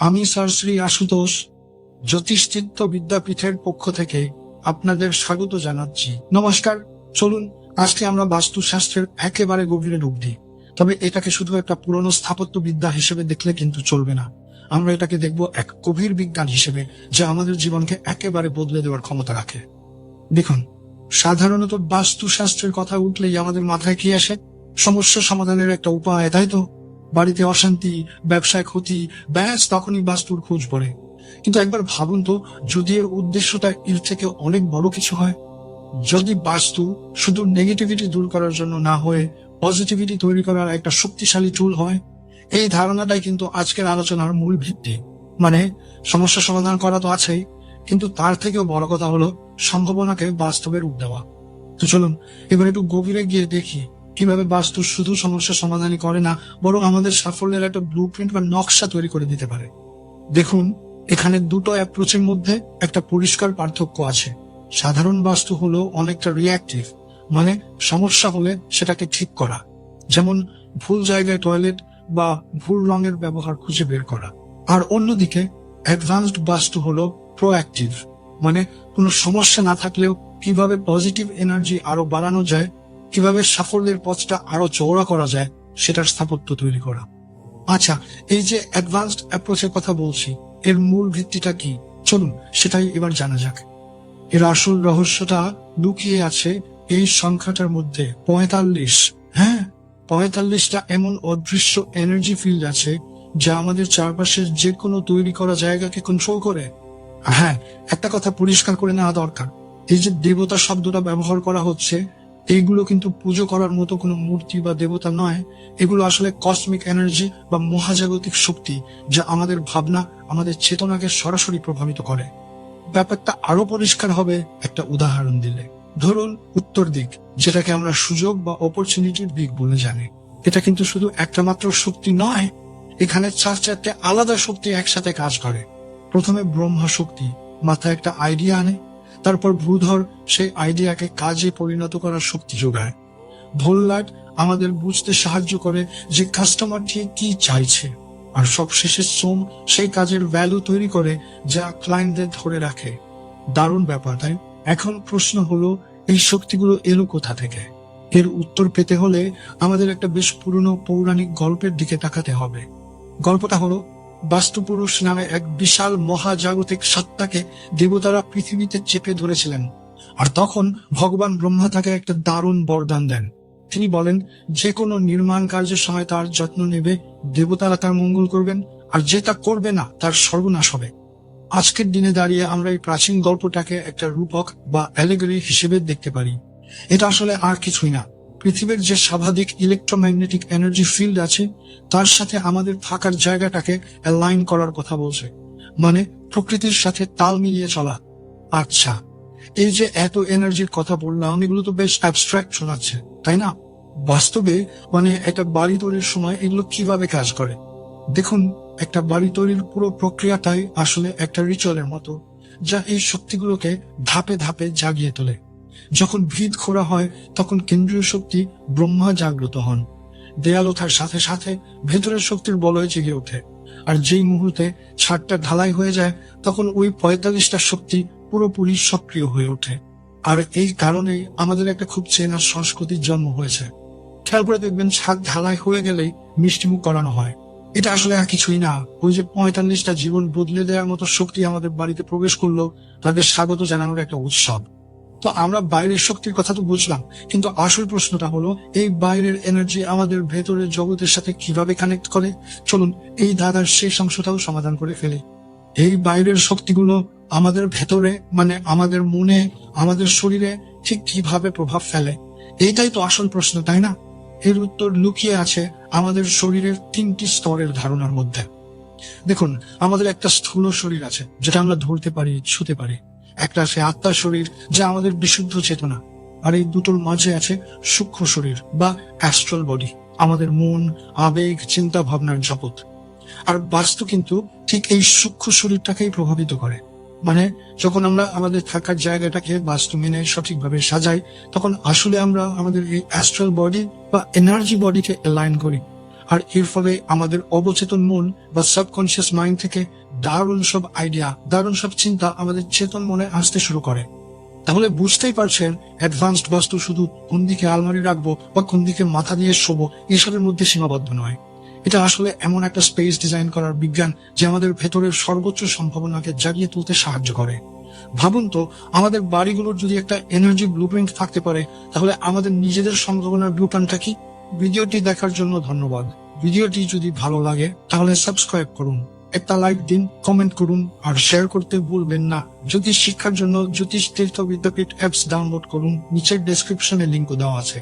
আমি স্যার শ্রী আশুতোষ, জ্যোতিষচিত্ত বিদ্যাপীঠের পক্ষ থেকে আপনাদের স্বাগত জানাচ্ছি। নমস্কার, চলুন, আজকে আমরা বাস্তুশাস্ত্রের একেবারে গভীরে ডুব দিই। তবে এটাকে শুধু একটা পুরনো স্থাপত্য বিদ্যা হিসেবে দেখলে কিন্তু চলবে না। আমরা এটাকে দেখব এক গভীর বিজ্ঞান হিসেবে, যা আমাদের জীবনকে একেবারে বদলে দেওয়ার ক্ষমতা রাখে। দেখুন, সাধারণত বাস্তুশাস্ত্রের কথা উঠলেই আমাদের মাথায় কি আসে? সমস্যা সমাধানের একটা উপায়, তাই তো? বাড়িতে অশান্তি, ব্যবসায় ক্ষতি, ব্যাস তখনই বাস্তুর খোঁজ পড়ে। কিন্তু একবার ভাবুন তো, যদি এর উদ্দেশ্যটা এর থেকে অনেক বড় কিছু হয়? যদি বাস্তু শুধু নেগেটিভিটি দূর করার জন্য না হয়ে পজিটিভিটি তৈরি করার একটা শক্তিশালী টুল হয়, এই ধারণাটাই কিন্তু আজকের আলোচনার মূল ভিত্তি। মানে সমস্যা সমাধান করা তো আছেই, কিন্তু তার থেকেও বড় কথা হলো সম্ভাবনাকে বাস্তবে রূপ দেওয়া। তো চলুন, এবার একটু গভীরে গিয়ে দেখি কীভাবে বাস্তু শুধু সমস্যা সমাধানই করে না, বরং আমাদের সাফল্যের একটা ব্লু প্রিন্ট বা নকশা তৈরি করে দিতে পারে। দেখুন, এখানে দুটো অ্যাপ্রোচের মধ্যে একটা পরিষ্কার পার্থক্য আছে। সাধারণ বাস্তু হলো অনেকটা রিয়াক্টিভ মানে সমস্যা হলে সেটাকে ঠিক করা। যেমন, ভুল জায়গায় টয়লেট বা ভুল রঙের ব্যবহার খুঁজে বের করা। আর অন্যদিকে অ্যাডভান্সড বাস্তু হলো প্রোঅ্যাক্টিভ মানে কোনো সমস্যা না থাকলেও কীভাবে পজিটিভ এনার্জি আরও বাড়ানো যায় কীভাবে সাফল্যের পথটা আরও চওড়া করা যায়, সেটার স্থাপত্য তৈরি করা। আচ্ছা এই যে অ্যাডভান্সড অ্যাপ্রোচের কথা বলছি, এর মূল ভিত্তিটা কি? চলুন, সেটাই এবার জানা যাক। এর আসল রহস্যটা লুকিয়ে আছে এই সংখ্যাটার মধ্যে, পঁয়তাল্লিশ। হ্যাঁ পঁয়তাল্লিশটা এমন অদৃশ্য এনার্জি ফিল্ড আছে, যা আমাদের চারপাশের যে কোনো তৈরি করা জায়গাকে কন্ট্রোল করে। হ্যাঁ একটা কথা পরিষ্কার করে নেওয়া দরকার। এই যে দেবতা শব্দটা ব্যবহার করা হচ্ছে এইগুলো কিন্তু পুজো করার মতো কোনো মূর্তি বা দেবতা নয়। এগুলো আসলে কসমিক এনার্জি বা মহাজাগতিক শক্তি যা আমাদের ভাবনা, আমাদের চেতনাকে সরাসরি প্রভাবিত করে। ব্যাপারটা আরও পরিষ্কার হবে একটা উদাহরণ দিলে। ধরুন উত্তর দিক, যেটাকে আমরা সুযোগ বা অপরচুনিটির দিক বলে জানি। এটা কিন্তু শুধু একটা মাত্র শক্তি নয়, এখানে চার চারটে আলাদা শক্তি একসাথে কাজ করে। প্রথমে ব্রহ্মা শক্তি, মাথায় একটা আইডিয়া আনে তারপর ভূধর সেই আইডিয়াকে কাজে পরিণত করার শক্তি যোগায়। ভোল্লাট আমাদের বুঝতে সাহায্য করে যে কাস্টমার ঠিক কি চাইছে। আর সবশেষে শ্রম সেই কাজের ভ্যালু তৈরি করে যা ক্লায়েন্টদের ধরে রাখে। দারুণ ব্যাপার, তাই? এখন প্রশ্ন হলো, এই শক্তিগুলো এলো কোথা থেকে? এর উত্তর পেতে হলে আমাদের একটা বেশ পুরনো পৌরাণিক গল্পের দিকে তাকাতে হবে। গল্পটা হলো বাস্তুপুরুষ নামে এক বিশাল মহাজাগতিক সত্তাকে দেবতারা পৃথিবীতে চেপে ধরেছিলেন। আর তখন ভগবান ব্রহ্মা তাকে একটা দারুণ বরদান দেন। তিনি বলেন যে কোনো নির্মাণ কার্যের সময় তার যত্ন নেবে, দেবতারা তার মঙ্গল করবেন, আর যে তা করবে না, তার সর্বনাশ হবে। আজকের দিনে দাঁড়িয়ে আমরা এই প্রাচীন গল্পটাকে একটা রূপক বা অ্যালেগরি হিসেবে দেখতে পারি। এটা আসলে আর কিছুই না। পৃথিবীর যে স্বাভাবিক ইলেকট্রোম্যাগনেটিক এনার্জি ফিল্ড আছে, তার সাথে আমাদের থাকার জায়গাটাকে অ্যালাইন করার কথা বলছে। মানে প্রকৃতির সাথে তাল মিলিয়ে চলা। আচ্ছা এই যে এত এনার্জির কথা বললাম, এগুলো তো বেশ অ্যাবস্ট্রাক্ট শোনাচ্ছে, তাই না? বাস্তবে মানে একটা বাড়ি তৈরির সময় এগুলো কীভাবে কাজ করে? দেখুন, একটা বাড়ি তৈরির পুরো প্রক্রিয়াটাই আসলে একটা রিচুয়ালের মতো, যা এই শক্তিগুলোকে ধাপে ধাপে জাগিয়ে তোলে। যখন ভিত খোঁড়া হয়, তখন কেন্দ্রীয় শক্তি ব্রহ্মা জাগ্রত হন। দেয়াল ওঠার সাথে সাথে ভেতরের শক্তির বলয় জেগে ওঠে। আর যেই মুহূর্তে ছাদটা ঢালাই হয়ে যায়, তখন ওই পঁয়তাল্লিশটা শক্তি পুরোপুরি সক্রিয় হয়ে ওঠে। আর এই কারণেই আমাদের একটা খুব চেনা সংস্কৃতির জন্ম হয়েছে। খেয়াল করে দেখবেন, ছাদ ঢালাই হয়ে গেলেই মিষ্টিমুখ করানো হয়। এটা আসলে আর কিছুই না। ওই যে পঁয়তাল্লিশটা জীবন বদলে দেওয়ার মতো শক্তি আমাদের বাড়িতে প্রবেশ করল, তাদের স্বাগত জানানোর একটা উৎসব। তো আমরা বাইরের শক্তির কথা তো বুঝলাম, কিন্তু আসল প্রশ্নটা হলো, এই বাইরের এনার্জি আমাদের ভেতরের জগতের সাথে কীভাবে কানেক্ট করে? চলুন, এই ধাঁধার শেষ অংশটাও সমাধান করে ফেলি। এই বাইরের শক্তিগুলো আমাদের ভেতরে মানে আমাদের মনে, আমাদের শরীরে ঠিক কীভাবে প্রভাব ফেলে? এইটাই তো আসল প্রশ্ন, তাই না? এর উত্তর লুকিয়ে আছে আমাদের শরীরের তিনটি স্তরের ধারণার মধ্যে। দেখুন, আমাদের একটা স্থূল শরীর আছে, যেটা আমরা ধরতে পারি, ছুতে পারি। একটা আছে আত্মার শরীর যা আমাদের বিশুদ্ধ চেতনা। আর এই দুটোর মাঝে আছে সূক্ষ্ম শরীর বা অ্যাস্ট্রাল বডি আমাদের মন, আবেগ, চিন্তা ভাবনার জগৎ। আর বাস্তু কিন্তু ঠিক এই সূক্ষ্ম শরীরটাকেই প্রভাবিত করে। মানে যখন আমরা আমাদের থাকার জায়গাটাকে বাস্তু মেনে সঠিকভাবে সাজাই, তখন আসলে আমরা আমাদের এই অ্যাস্ট্রাল বডি বা এনার্জি বডিকে অ্যালাইন করি। আর এর ফলে আমাদের অবচেতন মন বা সাবকনসিয়াস মাইন্ড থেকে দারুণ সব আইডিয়া দারুণ সব চিন্তা আমাদের চেতন মনে আসতে শুরু করে। তাহলে বুঝতেই পারছেন অ্যাডভান্সড বস্তু শুধু কোন দিকে আলমারি রাখব বা কোন দিকে মাথা দিয়ে শোবো, এসবের মধ্যে সীমাবদ্ধ নয়। এটা আসলে এমন একটা স্পেস ডিজাইন করার বিজ্ঞান যে আমাদের ভেতরের সর্বোচ্চ সম্ভাবনাকে জাগিয়ে তুলতে সাহায্য করে। ভাবুন তো, আমাদের বাড়িগুলোর যদি একটা এনার্জি ব্লুপ্রিন্ট থাকতে পারে, তাহলে আমাদের নিজেদের সম্ভাবনার ব্লুপ্রিন্টটা কি? ভিডিওটি দেখার জন্য ধন্যবাদ। ভিডিওটি যদি ভালো লাগে, তাহলে সাবস্ক্রাইব করুন, একটা লাইক দিন, কমেন্ট করুন, আর শেয়ার করতে ভুলবেন না। জ্যোতিষ শিক্ষার জন্য জ্যোতিষ তীর্থ বিদ্যাপীঠ অ্যাপস ডাউনলোড করুন, নিচের ডেসক্রিপশনে লিঙ্ক দেওয়া আছে।